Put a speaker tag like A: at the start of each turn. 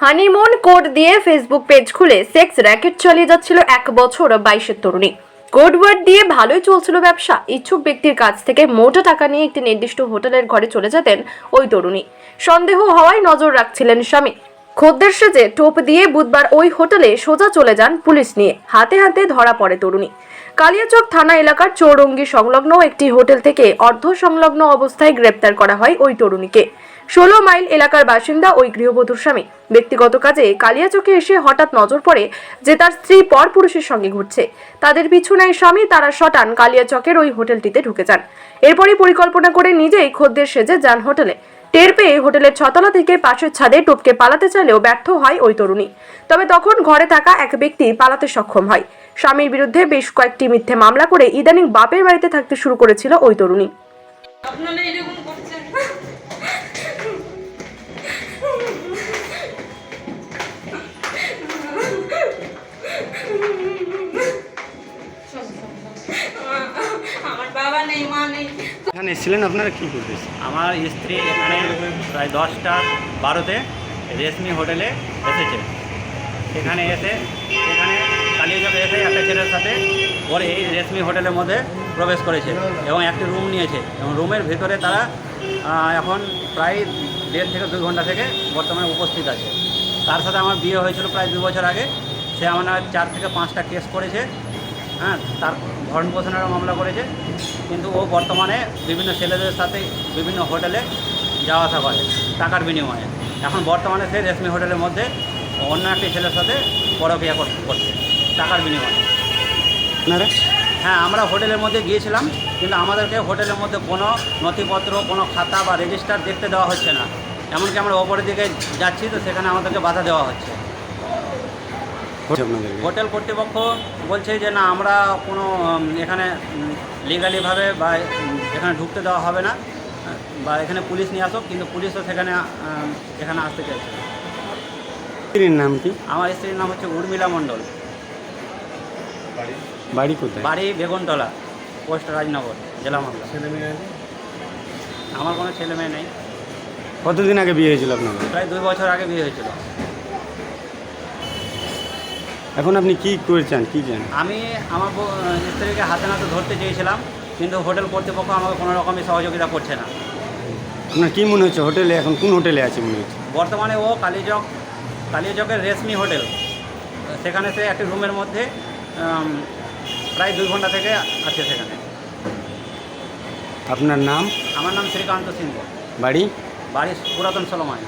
A: Honeymoon code দিয়ে Facebook page খুলে sex racket চালিয়ে যাচ্ছিল এক বছর বাইশের তরুণী। কোড ওয়ার্ড দিয়ে ভালোই চলছিল ব্যবসা। ইচ্ছুক ব্যক্তির কাছ থেকে মোটা টাকা নিয়ে একটি নির্দিষ্ট হোটেলের ঘরে চলে যেতেন ওই তরুণী। সন্দেহ হওয়ায় নজর রাখছিলেন স্বামী। খদ্দের সেজে টোপ দিয়ে বুধবার ওই হোটেলে সোজা চলে যান পুলিশ নিয়ে। হাতে হাতে ধরা পড়ে তরুণী। কালিয়াচক থানা এলাকার চৌরঙ্গি সংলগ্ন একটি হোটেল থেকে অর্ধ সংলগ্ন অবস্থায় গ্রেপ্তার করা হয় ওই তরুণীকে। ষোলো মাইল এলাকার বাসিন্দা ওই গৃহবধূর স্বামী। ব্যক্তিগত কাজে কালিয়াচকে এসে হঠাৎ নজর পড়ে যে তার স্ত্রী পর পুরুষের সঙ্গে ঘুরছে। তাদের পিছু নেয় স্বামী, তারা শটান কালিয়াচকের ওই হোটেলটিতে ঢুকে যান। এরপরই পরিকল্পনা করে নিজেই খদ্দের সেজে যান হোটেলে। টের পেয়ে হোটেলের ছতলা থেকে পাশের ছাদে টপকে পালাতে চাইলেও ব্যর্থ হয় ওই তরুণী। তবে তখন ঘরে থাকা এক ব্যক্তি পালাতে সক্ষম হয়। স্বামীর বিরুদ্ধে বেশ কয়েকটি মিথ্যে মামলা করে ইদানিং বাপের বাড়িতে থাকতে শুরু করেছিল ওই তরুণী।
B: বাবা নেই মা নেই।
C: এখানে এসেছিলেন আপনারা? কি করতেছেন
D: আমার স্ত্রী এখানে প্রায় দশটা বারোতে রেশমি হোটেলে এসেছে। সেখানে এসে সেখানে কালিয়াচকে এসে একটা ছেলের সাথে ওর এই রেশমি হোটেলের মধ্যে প্রবেশ করেছে এবং একটি রুম নিয়েছে। এবং রুমের ভেতরে তারা এখন প্রায় দেড় থেকে দুই ঘণ্টা থেকে বর্তমানে উপস্থিত আছে। তার সাথে আমার বিয়ে হয়েছিল প্রায় দু বছর আগে। সে আমার চার থেকে পাঁচটা কেস করেছে। হ্যাঁ তার ভরণ পোষণেরও মামলা করেছে কিন্তু ও বর্তমানে বিভিন্ন ছেলেদের সাথে বিভিন্ন হোটেলে যাওয়া আসা করে টাকার বিনিময়ে। এখন বর্তমানে সে রেশমি হোটেলের মধ্যে অন্য একটি ছেলের সাথে পরকিয়া কর- করছে টাকার বিনিময়ে।
C: আপনারা?
D: হ্যাঁ আমরা হোটেলের মধ্যে গিয়েছিলাম কিন্তু আমাদেরকে হোটেলের মধ্যে কোনো নথিপত্র কোনো খাতা বা রেজিস্টার দেখতে দেওয়া হচ্ছে না। এমনকি আমরা ওপরের দিকে যাচ্ছি তো সেখানে আমাদেরকে বাধা দেওয়া হচ্ছে। হোটেল কর্তৃপক্ষ বলছে যে না আমরা কোনো এখানে লিগালিভাবে বা এখানে ঢুকতে দেওয়া হবে না বা এখানে পুলিশ নিয়ে আসো কিন্তু পুলিশও সেখানে এখানে আসতে চাইছে।
C: স্ত্রীর নাম কি?
D: আমার স্ত্রীর নাম হচ্ছে উর্মিলা মণ্ডল।
C: বাড়ি? কোথায়?
D: বাড়ি বেগুনতলা পোস্ট রাজনগর জেলা মামলা। আমার কোনো ছেলে মেয়ে নেই।
C: কতদিন আগে বিয়ে হয়েছিল আপনাদের
D: প্রায় দুই বছর আগে বিয়ে হয়েছিল।
C: এখন আপনি কি করেছেন কি চান?
D: আমি আমার স্ত্রীকে হাতে নাতে ধরতে চেয়েছিলাম কিন্তু হোটেল কর্তৃপক্ষ আমাকে কোনো রকমই সহযোগিতা করছে না।
C: আপনার কী মনে হচ্ছে হোটেলে এখন কোন হোটেলে আছে মনে হচ্ছে?
D: বর্তমানে ও কালীচক কালীচকের রেশমি হোটেল। সেখানে সে একটি রুমের মধ্যে প্রায় দুই ঘণ্টা থেকে আছে সেখানে।
C: আপনার নাম?
D: আমার নাম শ্রীকান্ত সিংহ
C: বাড়ি?
D: বাড়ি পুরাতন সলমায়